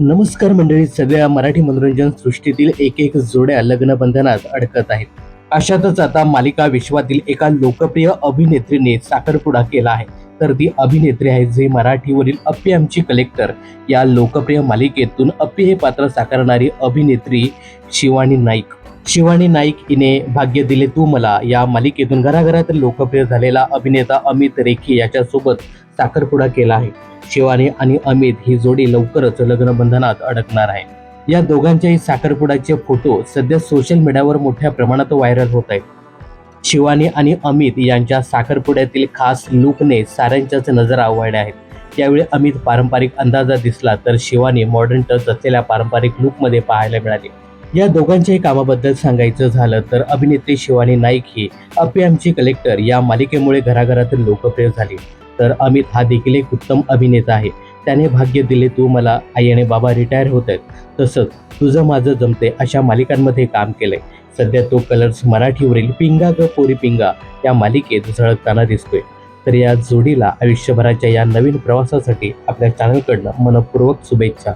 नमस्कार मंडळी सगळ्या मराठी मनोरंजन सृष्टीतील एक एक जोड्या लग्न बंधनात अडकत आहेत. अशातच आता मालिका विश्वातील एका लोकप्रिय अभिनेत्रीने साखरपुडा केला आहे. तर ती अभिनेत्री आहे जे मराठीवरील अप्पी आमची कलेक्टर. या लोकप्रिय मालिकेतून अप्पी हे पात्र साकारणारी अभिनेत्री शिवानी नाईक. शिवानी नाईक हिने भाग्य दिले तू मला. या मालिकेतून घराघरात लोकप्रिय झालेला अभिनेता अमित रेखी याच्यासोबत साखरपुडा केला आहे. शिवानी आणि अमित ही जोडी लवकरच लग्नबंधनात अडकणार आहे या दोघांच्याही साखरपुड्याचे फोटो सध्या सोशल मीडियावर मोठ्या प्रमाणात व्हायरल होत आहेत. शिवानी आणि अमित यांच्या साखरपुड्यातील खास लुकने साऱ्यांच्याच नजरा आवडल्या आहेत. यावेळी अमित पारंपरिक अंदाजात दिसला तर शिवानी मॉडर्न टच असलेल्या पारंपरिक लुकमध्ये पाहायला मिळाली. या दोघांच्याही कामाबद्दल सांगायचं झालं तर अभिनेत्री शिवानी नाईक ही अप्पी आमची कलेक्टर या मालिकेमुळे घराघरातील लोकप्रिय झाली. तर अमित हा देखील एक उत्तम अभिनेता आहे. त्याने भाग्य दिले तू मला आई आणि बाबा रिटायर होत आहेत तसंच तुझं माझं जमते अशा मालिकांमध्ये काम केलंय. सध्या तो कलर्स मराठीवरील पिंगा ग पोरी पिंगा या मालिकेत झळकताना दिसतोय. तर या जोडीला आयुष्यभराच्या या नवीन प्रवासासाठी आपल्या चॅनलकडनं मनपूर्वक शुभेच्छा.